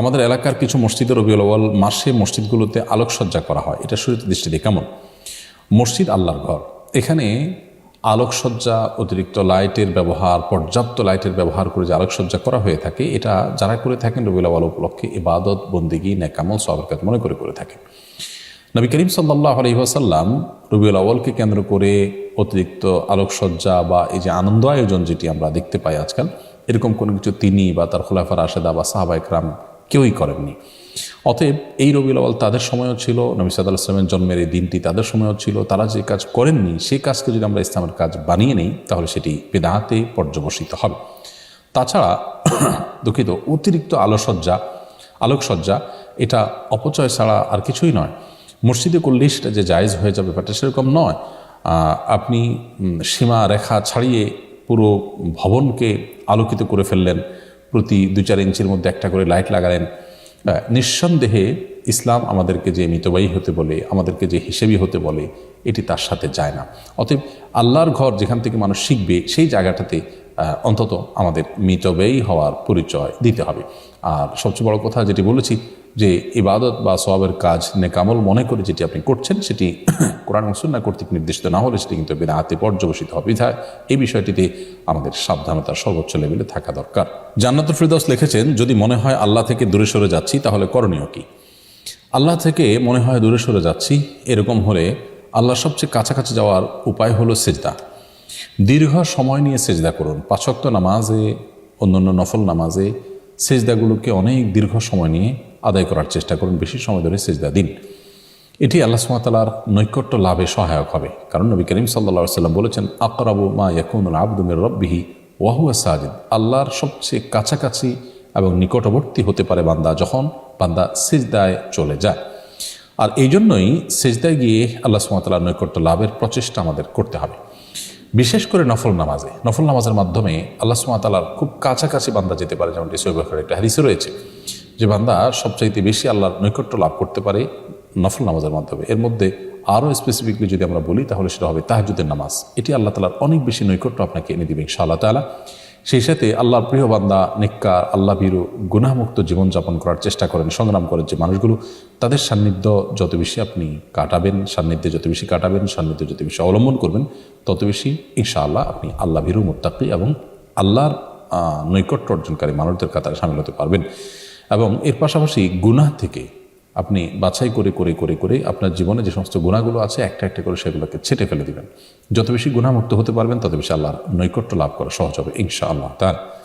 আমাদের এলাকার কিছু মসজিদে রবিউল আউয়াল মাসে মসজিদগুলোতে আলোকসজ্জা করা হয়। এটা শরীর দৃষ্টিতে কেমন? মসজিদ আল্লাহর ঘর। এখানে আলোকসজ্জা, অতিরিক্ত লাইটের ব্যবহার, পর্যাপ্ত লাইটের ব্যবহার করে যে আলোকসজ্জা করা হয়ে থাকে, এটা যারা করে থাকেন রবিউল আউয়াল উপলক্ষে ইবাদত, বন্দিগি, ন্যাকামল সবের কাজ মনে করে করে থাকেন। নবী করিম সাল্লাহ আলহিহাসাল্লাম রবিউল আউ্বালকে কেন্দ্র করে অতিরিক্ত আলোকসজ্জা বা এই যে আনন্দ আয়োজন যেটি আমরা দেখতে পাই আজকাল, এরকম কোনো কিছু তিনি বা তার খোলাফার আশেদা বা সাহাবা একরাম কেউই করেননি। অতএব এই রবিউল আউ্বাল তাদের সময়ও ছিল, নবী সাদা ইসলামের জন্মের এই দিনটি তাদের সময়ও ছিল, তারা যে কাজ করেননি সেই কাজকে যদি আমরা ইসলামের কাজ বানিয়ে নিই, তাহলে সেটি বেদাহাতে পর্যবসিত হবে। তাছাড়া দুঃখিত, অতিরিক্ত আলোসজ্জা আলোকসজ্জা, এটা অপচয় ছাড়া আর কিছুই নয়। মসজিদে করলেই সেটা যে জায়েজ হয়ে যাবে ব্যাপারটা সেরকম নয়। আপনি সীমা রেখা ছাড়িয়ে পুরো ভবনকে আলোকিত করে ফেললেন প্রতি দু চার ইঞ্চির মধ্যে একটা করে লাইট লাগালেন। নিঃসন্দেহে ইসলাম আমাদেরকে যে মিতবায়ী হতে বলে, আমাদেরকে যে হিসেবি হতে বলে, এটি তার সাথে যায় না। অতএব আল্লাহর ঘর যেখান থেকে মানুষ শিখবে, সেই জায়গাটাতে অন্তত আমাদের মিতব্যয়ী হওয়ার পরিচয় দিতে হবে। আর সবচেয়ে বড় কথা যেটি বলেছি যে ইবাদত বা সবের কাজ নেকামল মনে করে যেটি আপনি করছেন, সেটি কোরআন মুসন্না কর্তৃক নির্দিষ্ট না হলে সেটি কিন্তু বিধাতে পর্যবসিত হবে। বিধায় এই বিষয়টিতে আমাদের সাবধানতা সর্বোচ্চ লেভেলে থাকা দরকার। জান্নাত ফিরদৌস লিখেছেন, যদি মনে হয় আল্লাহ থেকে দূরে সরে যাচ্ছি, তাহলে করণীয় কি? আল্লাহ থেকে মনে হয় দূরে সরে যাচ্ছি, এরকম হলে আল্লাহ সবচেয়ে কাছাকাছি যাওয়ার উপায় হলো সেজদা। দীর্ঘ সময় নিয়ে সেজদা করুন। পাঁচক্ত নামাজে, অন্যান্য নফল নামাজে সেজদাগুলোকে অনেক দীর্ঘ সময় নিয়ে আদায় করার চেষ্টা করুন, বেশি সময় ধরে সেজদা দিন। এটি আল্লাহ সুমাতালার নৈকট্য লাভে সহায়ক হবে। কারণ নবী করিম সাল্লা সাল্লাম বলেছেন, আকরাবু মা ইয়াকুনুল আবদুমের রব্বিহি ওয়াহুয়া সাজিদ। আল্লাহর সবচেয়ে কাছাকাছি এবং নিকটবর্তী হতে পারে বান্দা যখন বান্দা সেজদায় চলে যায়। আর এই জন্যই সেজদায় গিয়ে আল্লাহ সুমাতালার নৈকট্য লাভের প্রচেষ্টা আমাদের করতে হবে। বিশেষ করে নফল নামাজে। নফল নামাজের মাধ্যমে আল্লাহ সুমাতালার খুব কাছাকাছি বান্দা যেতে পারে, যেমনটি সৈবখের একটা হারিসে রয়েছে। যে বান্দা সবচাইতে বেশি আল্লাহর নৈকট্য লাভ করতে পারে নফল নামাজের মাধ্যমে। এর মধ্যে আরও স্পেসিফিকলি যদি আমরা বলি, তাহলে সেটা হবে তাহাজুদের নামাজ। এটি আল্লাহ তালার অনেক বেশি নৈকট্য আপনাকে এনে দিবে ইনশাআল্লাহ তালা সেই সাথে আল্লাহর প্রিয় বান্দা নিক্কা আল্লাহ বীরু গুনাহমুক্ত জীবনযাপন করার চেষ্টা করেন, সংগ্রাম করেন যে মানুষগুলো, তাদের সান্নিধ্য যত বেশি আপনি কাটাবেন, সান্নিধ্যে যত বেশি কাটাবেন, সান্নিধ্যে যত বেশি অবলম্বন করবেন, তত বেশি ইনশাআল্লাহ আপনি আল্লাহ ভীরু মোত্তাকি এবং আল্লাহর নৈকট্য অর্জনকারী মানুষদের কাতারে সামিল হতে পারবেন। এবং এর পাশাপাশি গুনাহ থেকে আপনি বাছাই করে করে করে করে আপনার জীবনে যে সমস্ত গুণাগুলো আছে, একটা একটা করে সেগুলোকে ছেটে ফেলে দিবেন। যত বেশি গুণামুক্ত হতে পারবেন, তত বেশি আল্লাহর নৈকট্য লাভ করা সহজ হবে ইনশা আল্লাহ তার